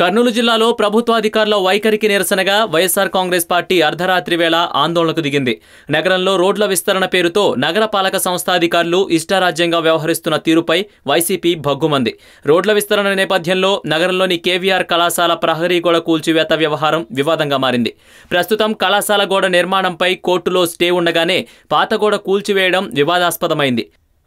కర్నూలు జిల్లాలో ప్రభుత్వాధికారుల వైఖరికి నిరసనగా వైఎస్ఆర్ కాంగ్రెస్ పార్టీ అర్ధరాత్రి వేళ ఆందోళనకు దిగింది. నగరంలో రోడ్ల విస్తరణ పేరుతో నగర పాలక సంస్థ అధికారులు ఇష్టారాజ్యంగా వ్యవహరిస్తున్న తీరుపై వైసీపీ భగ్గుమంది. రోడ్ల విస్తరణ నేపథ్యంలో నగరంలోని కేవీఆర్ కళాశాల ప్రహరీ గోడ కూల్చివేత వ్యవహారం వివాదంగా మారింది. ప్రస్తుతం కళాశాల గోడ నిర్మాణంపై కోర్టులో స్టే ఉండగానే పాత గోడ కూల్చివేయడం వివాదాస్పదమైంది.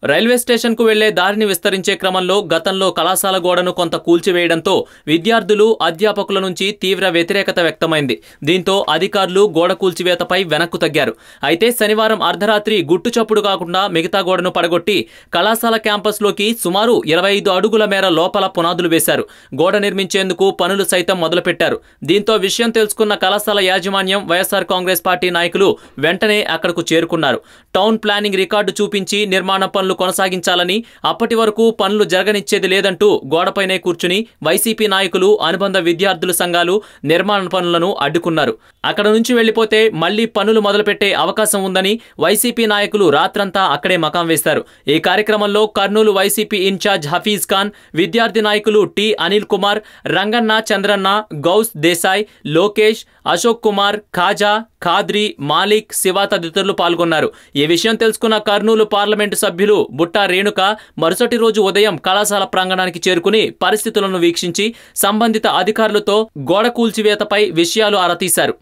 రైల్వే స్టేషన్కు వెళ్ళే దారిని విస్తరించే క్రమంలో గతంలో కళాశాల గోడను కొంత కూల్చివేయడంతో విద్యార్థులు అధ్యాపకుల నుంచి తీవ్ర వ్యతిరేకత వ్యక్తమైంది. దీంతో అధికారులు గోడ కూల్చివేతపై వెనక్కు తగ్గారు. అయితే శనివారం అర్ధరాత్రి గుట్టు చప్పుడు కాకుండా మిగతా గోడను పడగొట్టి కళాశాల క్యాంపస్లోకి సుమారు ఇరవై ఐదు అడుగుల మేర లోపల పునాదులు వేశారు. గోడ నిర్మించేందుకు పనులు సైతం మొదలుపెట్టారు. దీంతో విషయం తెలుసుకున్న కళాశాల యాజమాన్యం వైఎస్ఆర్ కాంగ్రెస్ పార్టీ నాయకులు వెంటనే అక్కడకు చేరుకున్నారు. టౌన్ ప్లానింగ్ రికార్డు చూపించి నిర్మాణ పనులు పనులు కొనసాగించాలని అప్పటి వరకు పనులు జరగనిచ్చేది లేదంటూ గోడపైనే కూర్చుని వైసీపీ నాయకులు అనుబంధ విద్యార్థుల సంఘాలు నిర్మాణ పనులను అడ్డుకున్నారు. అక్కడ నుంచి వెళ్ళిపోతే మళ్ళీ పనులు మొదలుపెట్టే అవకాశం ఉందని వైసీపీ నాయకులు రాత్రంతా అక్కడే మకాం వేశారు. ఈ కార్యక్రమంలో కర్నూలు వైసీపీ ఇన్ఛార్జ్ హఫీజ్ ఖాన్ విద్యార్థి నాయకులు టి అనిల్ కుమార్ రంగన్న చంద్రన్న గౌస్ దేశాయ్ లోకేష్ అశోక్ కుమార్ ఖాజా ఖాద్రి మాలిక్ శివ తదితరులు పాల్గొన్నారు. ఈ విషయం తెలుసుకున్న కర్నూలు పార్లమెంటు సభ్యులు బుట్టా రేణుక మరుసటి రోజు ఉదయం కళాశాల ప్రాంగణానికి చేరుకుని పరిస్థితులను వీక్షించి సంబంధిత అధికారులతో గోడ కూల్చివేతపై విషయాలు ఆరా తీశారు.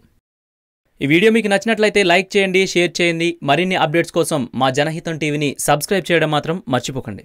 ఈ వీడియో మీకు నచ్చినట్లయితే లైక్ చేయండి షేర్ చేయండి. మరిన్ని అప్డేట్స్ కోసం మా జనహితం టీవీని సబ్స్క్రైబ్ చేయడం మాత్రం మర్చిపోకండి.